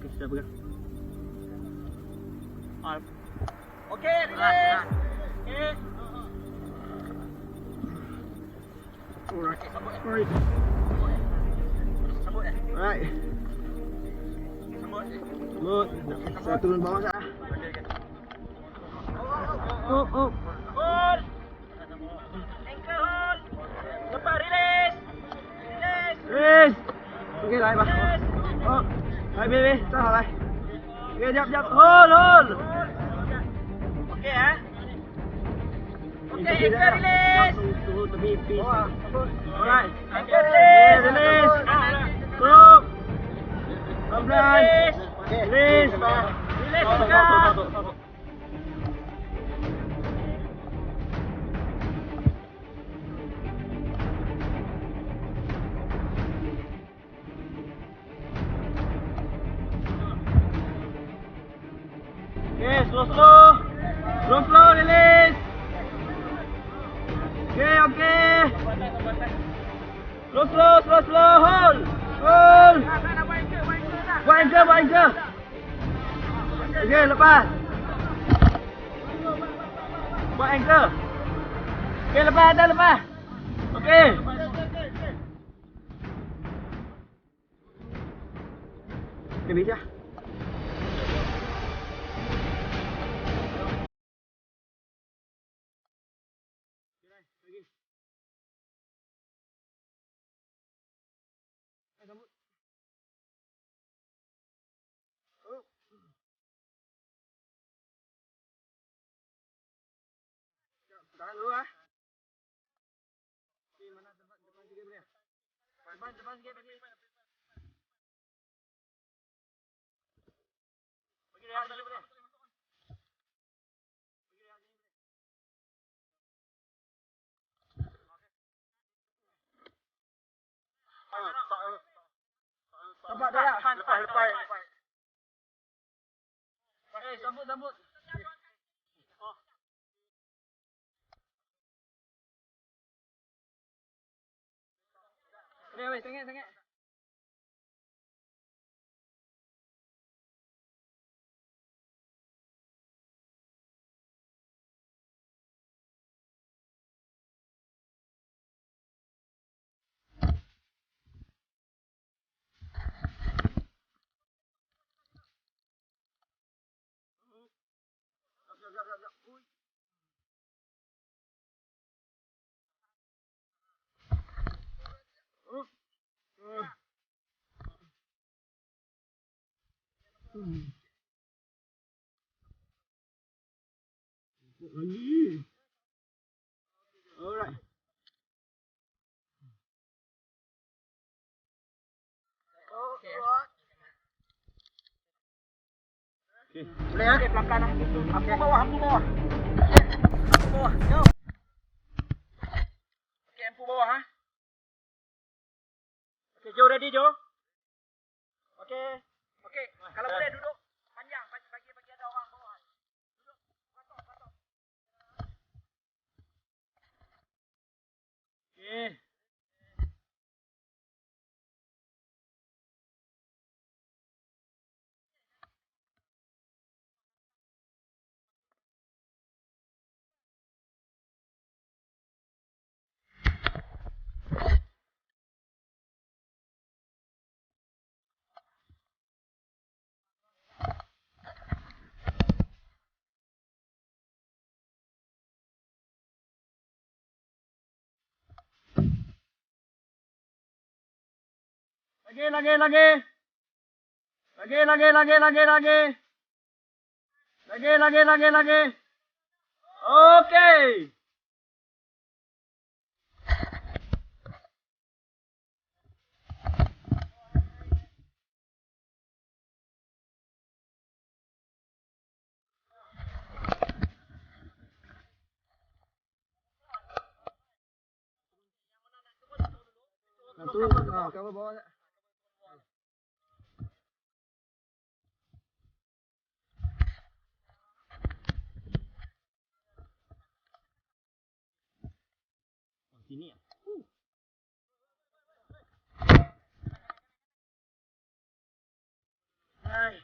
Okey, sudah pegang. Ah, Okey, relax. Okey. alright. Alright. Sambut eh. Alright. Sambut. Good. Saya turun bawah sah. Oh, oh. Hold. Ankle hold. Lepas release. Release. Yes. Okey, lại bà. Oh. Bê bê, sao hả lại? Okey, jap jap. Hold, hold. Okey eh. Okey, ankle release. Turun tepi tepi. Bawah. Alright. Ankle release. Release. Stop. Pelan-pelan. Release. Release. Release Slow. Hold. Hold. Buat anchor, buat anchor. Okay, lepas. Buat anchor. Okay, lepas dah lepas. Okay. Okay, bisa. Tahan dulu ah. Di mana tempat depan sikit boleh? Depan depan sikit bagi. Bagi rehat dulu boleh. Nampak dah tak? Lepas, lepas, lepas. Eh, sambut, sambut. Boleh, boleh, sengit, sengit. Mm. All right. Okay. Boleh ya? Oke, pelan-pelan. Aku bawah, aku bawah. Aku bawah, yo. Oke, aku bawah, ha? Oke, Joe ready, Joe? Oke. Okey, kalau boleh duduk Lagi, lagi, lagi. Lagi, lagi, lagi, lagi, lagi. Lagi, lagi, lagi, lagi. Okay. Satu, ah, cover bawah. tak? sini ya Hai.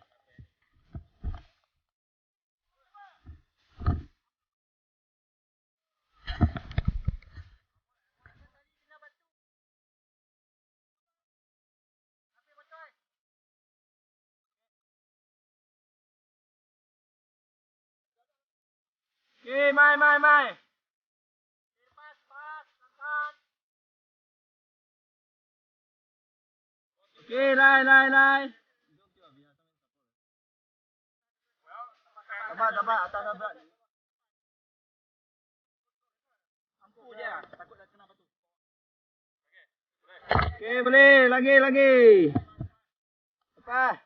Ê, mai mai Okey, lai, lai, lai. Sabar, sabar, atas sabar. Ampu je. Takut dah kena batu. Okey, boleh. Lagi, lagi. Lepas.